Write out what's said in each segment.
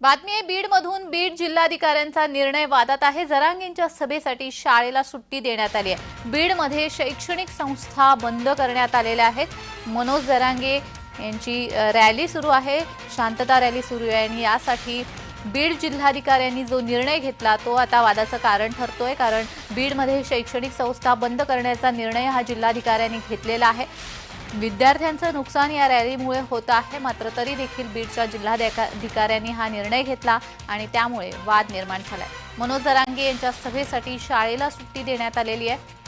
बातमी आहे बीडमधून बीड जिल्हाधिकाऱ्यांचा निर्णय वादात आहे. जरांगींच्या सभेसाठी शाळेला सुट्टी देण्यात आली आहे. बीडमध्ये शैक्षणिक संस्था बंद करण्यात आलेल्या आहेत. मनोज जरांगे यांची रॅली सुरू आहे. शांतता रॅली सुरू आहे आणि यासाठी बीड जिल्हाधिकाऱ्यांनी जो निर्णय घेतला तो आता वादाचं कारण ठरतोय कारण बीडमध्ये शैक्षणिक संस्था बंद करण्याचा निर्णय हा जिल्हाधिकाऱ्यांनी घेतलेला आहे. विद्यार्थ्यांचं नुकसान या रॅलीमुळे होत आहे मात्र तरी देखील बीडच्या जिल्हाधिकाऱ्यांनी हा निर्णय घेतला आणि त्यामुळे वाद निर्माण झालाय. मनोज जरांगे यांच्या सभेसाठी शाळेला सुट्टी देण्यात आलेली आहे.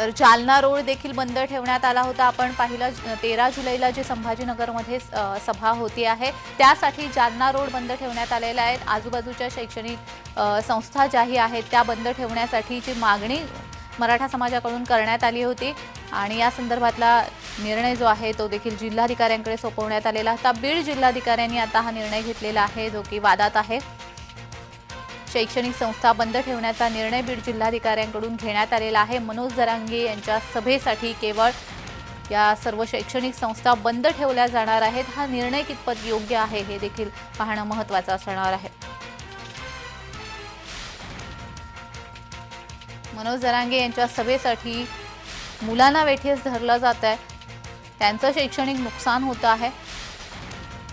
तर जालना रोड देखील बंद ठेवण्यात आला होता. आपण पाहिलं तेरा जुलैला जी संभाजीनगरमध्ये सभा होती आहे त्यासाठी जालना रोड बंद ठेवण्यात आलेला आहे. आजूबाजूच्या शैक्षणिक संस्था ज्याही आहेत त्या बंद ठेवण्यासाठीची मागणी मराठा समाजाकडून करण्यात आली होती आणि या संदर्भातला निर्णय जो आहे तो देखील जिल्हाधिकाऱ्यांकडे सोपवण्यात आलेला होता. बीड जिल्हाधिकाऱ्यांनी आता हा निर्णय घेतलेला आहे जो की वादात आहे. शैक्षणिक संस्था बंद ठेवण्याचा निर्णय बीड जिल्हाधिकाऱ्यांकडून घेण्यात आलेला आहे. मनोज जरांगे यांच्या सभेसाठी केवळ या सर्व शैक्षणिक संस्था बंद ठेवल्या जाणार आहेत. हा निर्णय कितपत योग्य आहे हे देखील पाहणं महत्त्वाचं असणार आहे. मनोज जरांगे यांच्या सभेसाठी मुलांना वेठीस धरलं जात आहे त्यांचं शैक्षणिक नुकसान होतं आहे.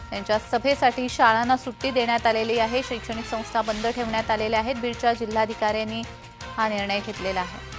त्यांच्या सभेसाठी शाळांना सुट्टी देण्यात आलेली आहे. शैक्षणिक संस्था बंद ठेवण्यात आलेल्या आहेत. बीडच्या जिल्हाधिकाऱ्यांनी हा निर्णय घेतलेला आहे.